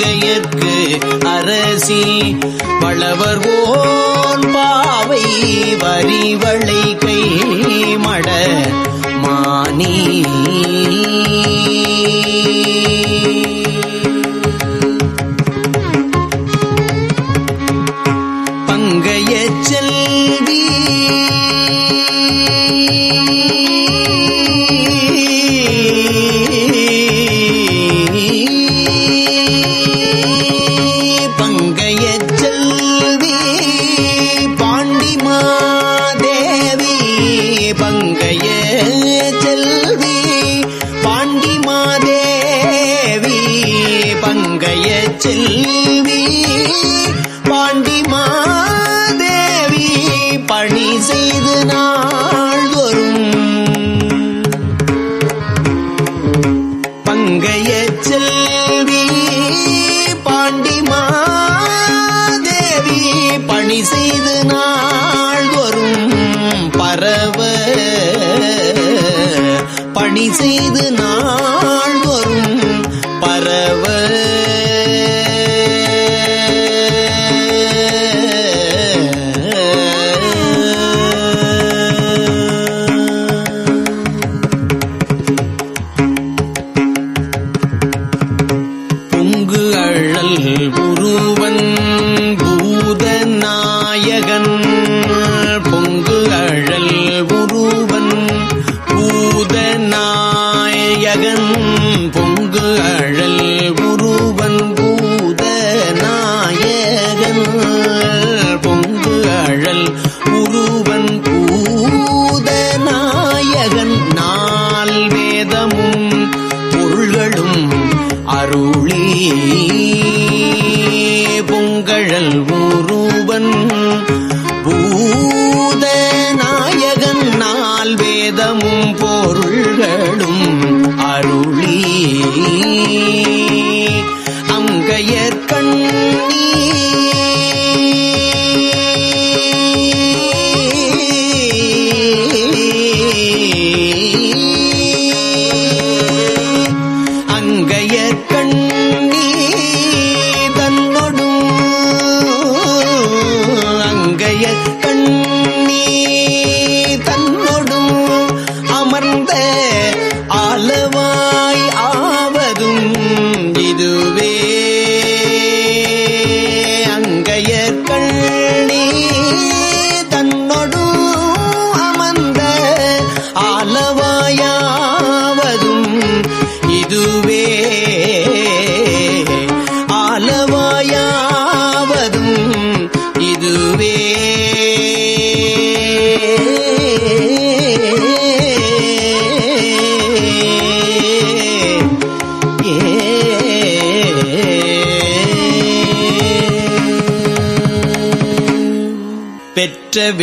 மங்கையர்க்கு அரசி வளவர் own பாவை வரிவளை கை மட மானி. நாயகன்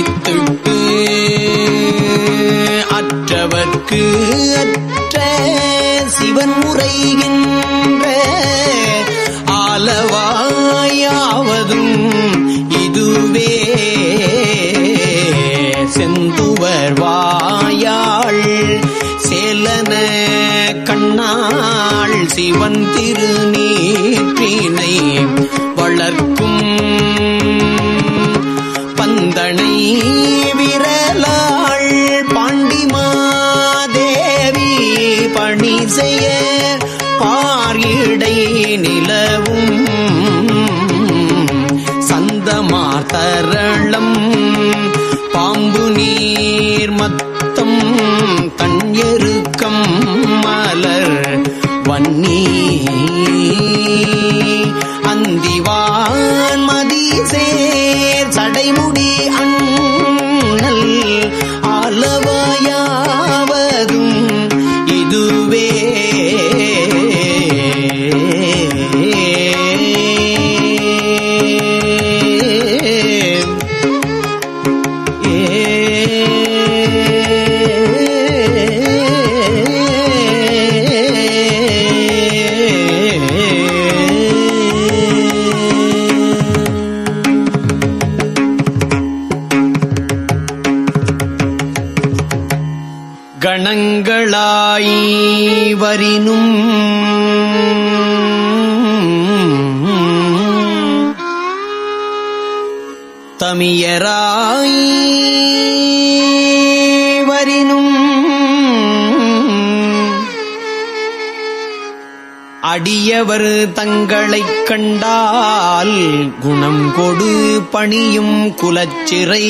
ஒழித்துட்டு அற்றவர்க்கு அற்ற சிவன் முறைகின்ற ஆலவாயாவதும் இதுவே. கண்டால் குணம் கொடு பணியும் குலச்சிறை.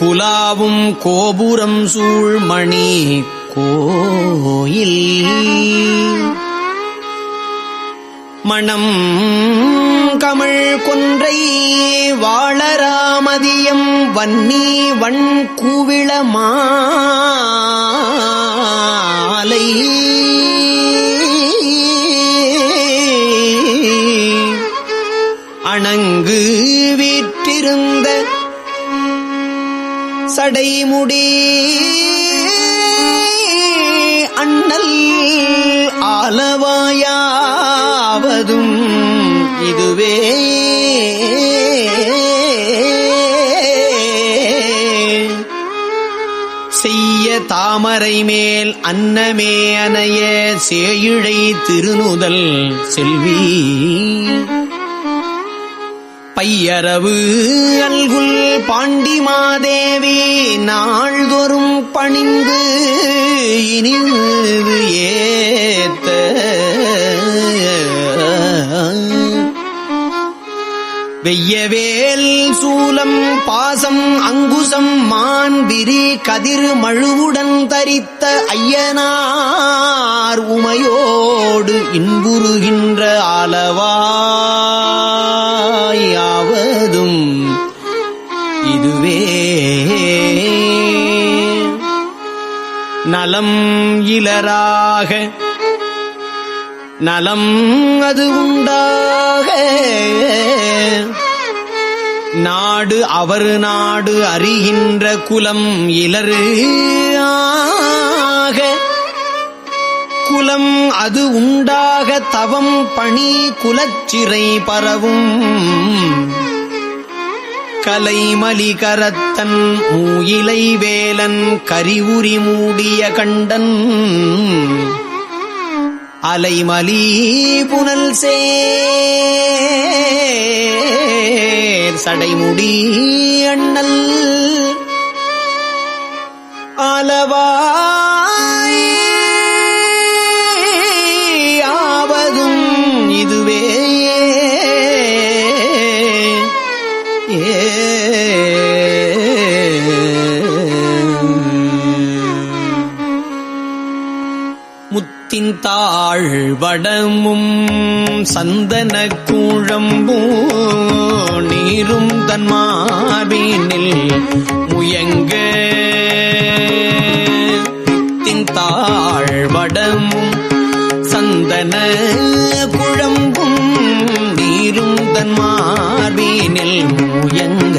குலாவும் கோபுரம் சூழ்மணி கோயில். மணம் கமழ் கொன்றை வாழராமதியம் வன்னி வண் கூவிள சடைமுடி அண்ணல் ஆலவாயாவதும் இதுவே. செய்ய தாமரை மேல் அன்னமே அனைய சேயிழை திருநுதல் செல்வி. பையரவு அல்குல் பாண்டிமாதேவி நாள்தோறும் பணிந்து இனிவு ஏத்த. வெய்யவேல் சூலம் பாசம் அங்குசம் மான்பிரி கதிர் மழுவுடன் தரித்த ஐயனார் உமையோடு இன்புறுகின்ற அளவாய இதுவே நலம் இலராக நலம் அது உண்டாக. நாடு அவர் நாடு அறிகின்ற குலம் இலரு குலம் அது உண்டாக தவம் பணி குலச்சிறை பரவும். கலைமலி கரத்தன் மூயிலை வேலன் கரிவுரி மூடிய கண்டன். அலைமலி புனல் சடைமுடி அண்ணல். ஆலவாய் வடமும் சந்தன கூழம்பூ நீரும் தன்மார்பினில் முயங்க. முத்தின் வடமும் சந்தன குழம்பும் நீரும் தன்மார்பினில் முயங்க.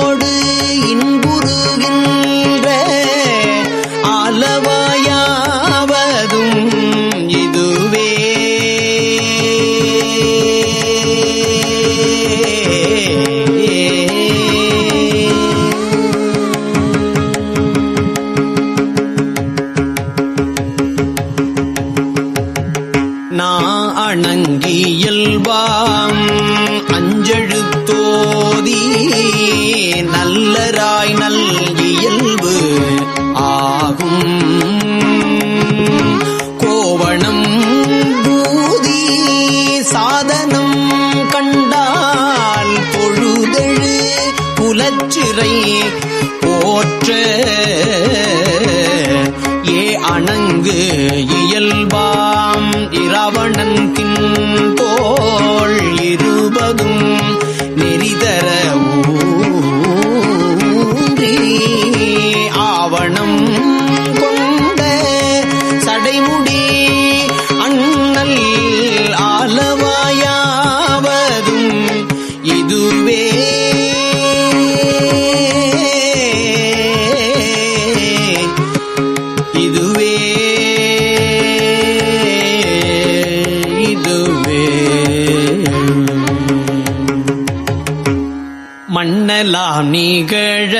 மன்னலாம் நிகழ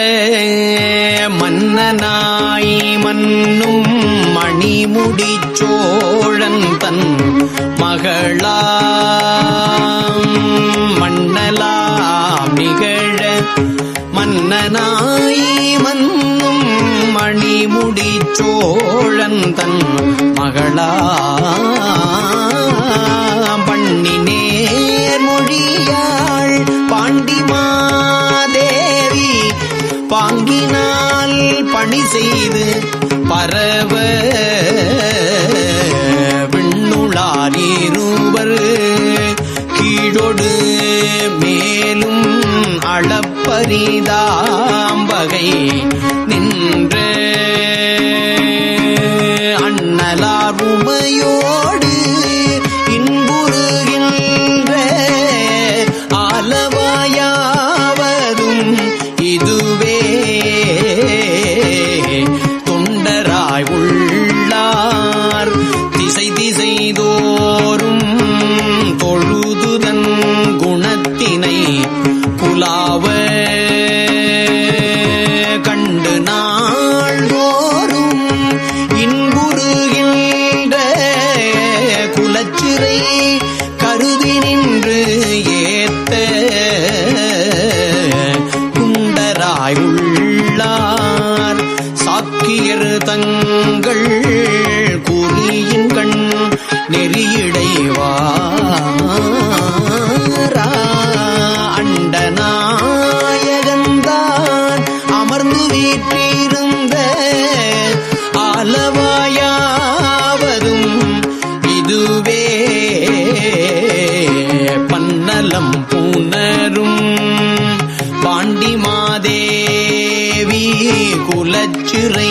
மன்னனாய் மன்னும் மணிமுடி சோழன் தன் மகளா மன்னலாம் நிகழ மன்னனாய் மன்னும் மணிமுடி சோழன் தன் மகளா பண்ணி மொழியா செய்து பரவ விண்ணுளார் கீழொடு மேலும் அளப்பரிதாம்பகை நின்ற அண்ணலார்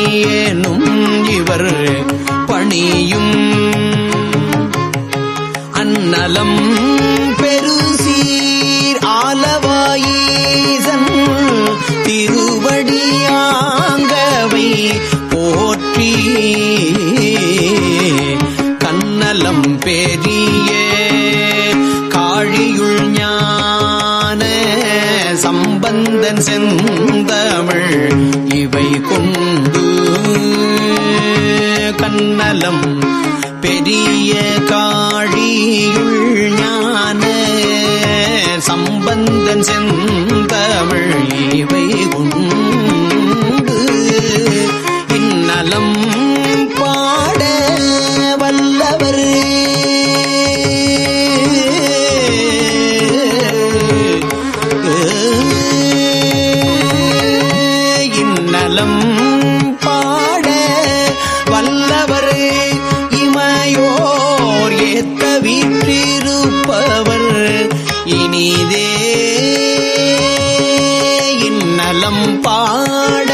ஏனும் இவர் பணியும். அன்னலம் பெருசீர் ஆலவாயீசன் திருவடியாங்கவை போற்றி. கண்ணலம் பெரிய காழியுள் ஞான சம்பந்தன் செந்தமிழ் கண்ணலம் பெரிய காழியுள் ஞான சம்பந்தன் செந்தமிழ் இவை. பாட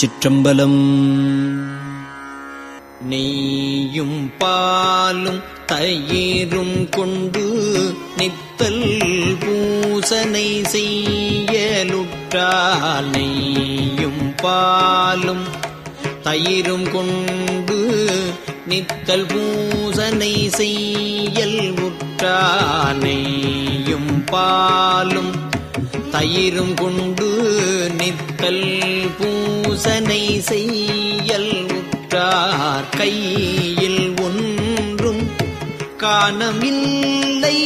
திருச்சிற்றம்பலம். நீயும் பாலும் தயிரும் கொண்டு நித்தல் பூசனை செய்யலுற்றால் நெய்யும் பாலும் தயிரும் கொண்டு நித்தல் பூசனை செய்யல் உற்றானையும் பாலும் தயிரும் கொண்டு நித்தல் பூசனை செய்யல் உற்றார் கையில் ஒன்றும் காணமில்லை.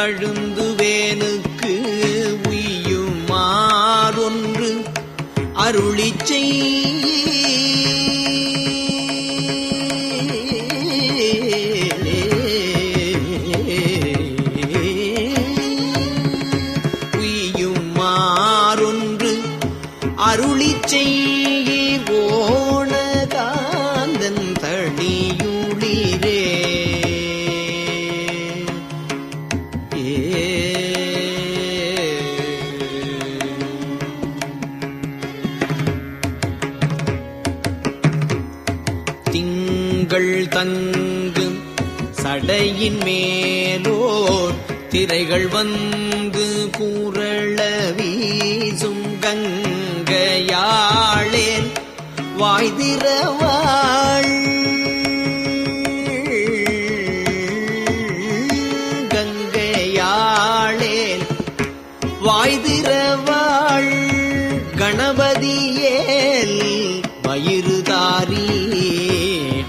ஆழ்குடிப்பட்டு அழுந்துவேனுக்கு உய்யுமாறொன்று அருளிச் உய்யுமாறொன்று அருளிச் செய்யே சடையின் மேலோர் திரைகள் வந்து கூறள வீசும் கங்கையாளேன் வாய்திரவாள். கங்கையாளேன் வாய்திரவாள். கணபதியேல் வயிறுதாரி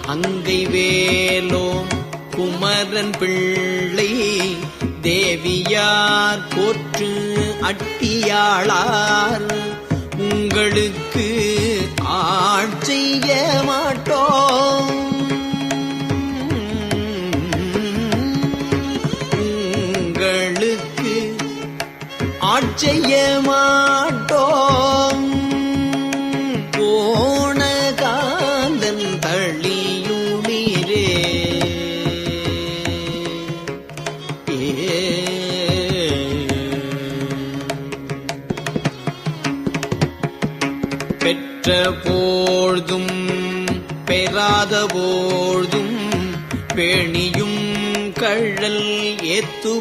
அங்கை வேலோம். குமரன் பிள்ளை தேவியார் போற்று அட்டியாளார். உங்களுக்கு ஆட்சிய மாட்டோம். உங்களுக்கு ஆட்சிய மாட்டோம்.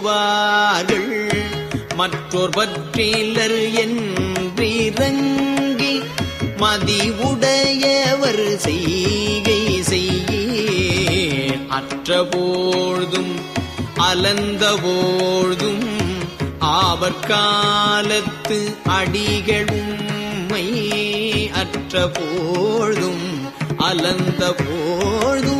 ஏத்துவார்கள் மற்றோர் பற்றிலர் என்றிறங்கி மதிவுடையவர் செய்கை செய்ய அற்றபோழ்தும் அலந்தபோழ்தும் அலந்த போழ்தும் ஆவற்காலத்து அடிகளும்மை அற்றபோழ்தும் அலந்த போழ்தும்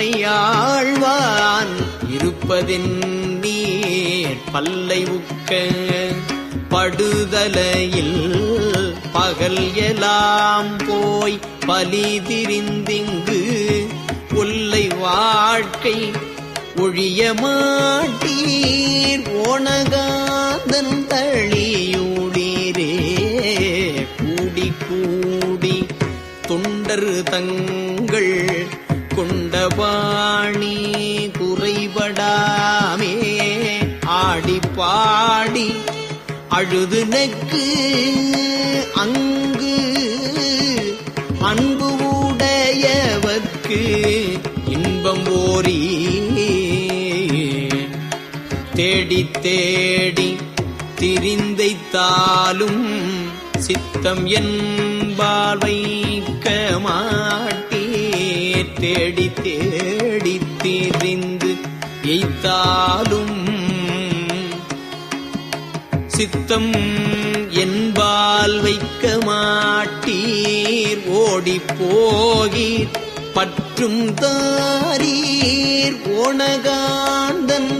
ஆழ்வான் இருப்பதின் நீர் பல்லை உக்க படுதலையில் பகல் எலாம் போய் பலி திரிந்திங்கு கொல்லை வாழ்க்கை ஒழிய மாட்டீர். ஓணகாந்தன் தழியூடீரே கூடி கூடி தொண்டர் தங்கள் கொண்டபாணி குறைபடாமே. ஆடி பாடி அழுது நெக்கு அங்கு அன்பு உடையவர்க்கு இன்பம் ஓரி. தேடி தேடி திரிந்தைத்தாலும் சித்தம் என்பால் வைக்க மாட தேடி தேடி திரிந்து எய்த்தாலும் சித்தம் என்பால் வைக்க மாட்டீர். ஓடி போகீர் பற்றும் தாரீர். ஓணகாந்தன்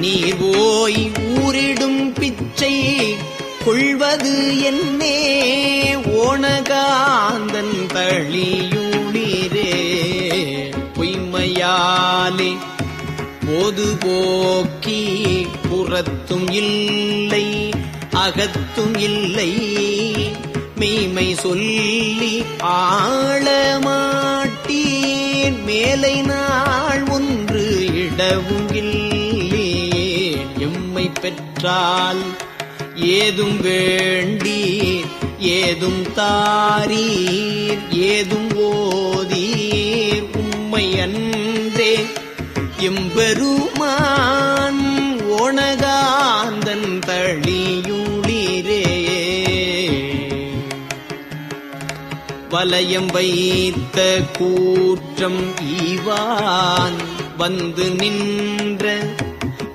நீர் போய் ஊரிடும் பிச்சை கொள்வது என்னே ஓணகாந்தன் தழியுளிரே பொய்மையாலே போது போக்கி புறத்தும் இல்லை அகத்தும் இல்லை. மெய்மை சொல்லி ஆழமாட்டீர் மேலை நாள் ஒன்று இடவும் எம்மை பெற்றால் ஏதும் வேண்டீர் ஏதும் தாரீர் ஏதும் ஓதீர். உம்மை அன்றே எம்பெருமான் ஓணகாந்தன் தழியுளிரே. வலயம் வைத்த கூற்றம் ஈவான் வந்து நின்ற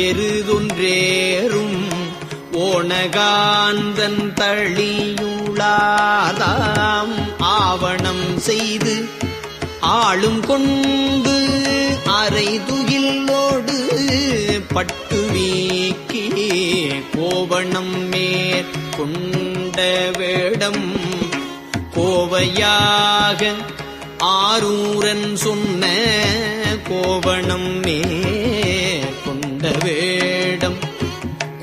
எருதொன்றேறும் ஓணகாந்தன் தழியுளாதாம் ஆவணம் செய்து ஆளும் கொண்டு அரைதுயிலோடு பட்டு வீக்கி கோவணம் மேற்கொண்ட வேடம் கோவையாக ஆரூரன் சொன்ன கோவணம் மேற்கொண்ட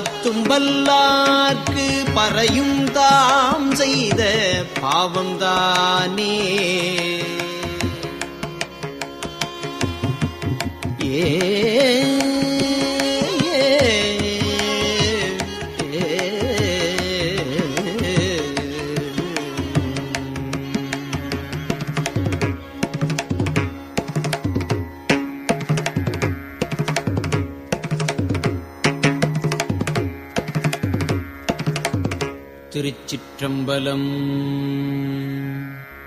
பத்தும் வல்லார்க்கு பறையும் தாம் செய்த பாவம்தானே. ஏ चम्बलम्।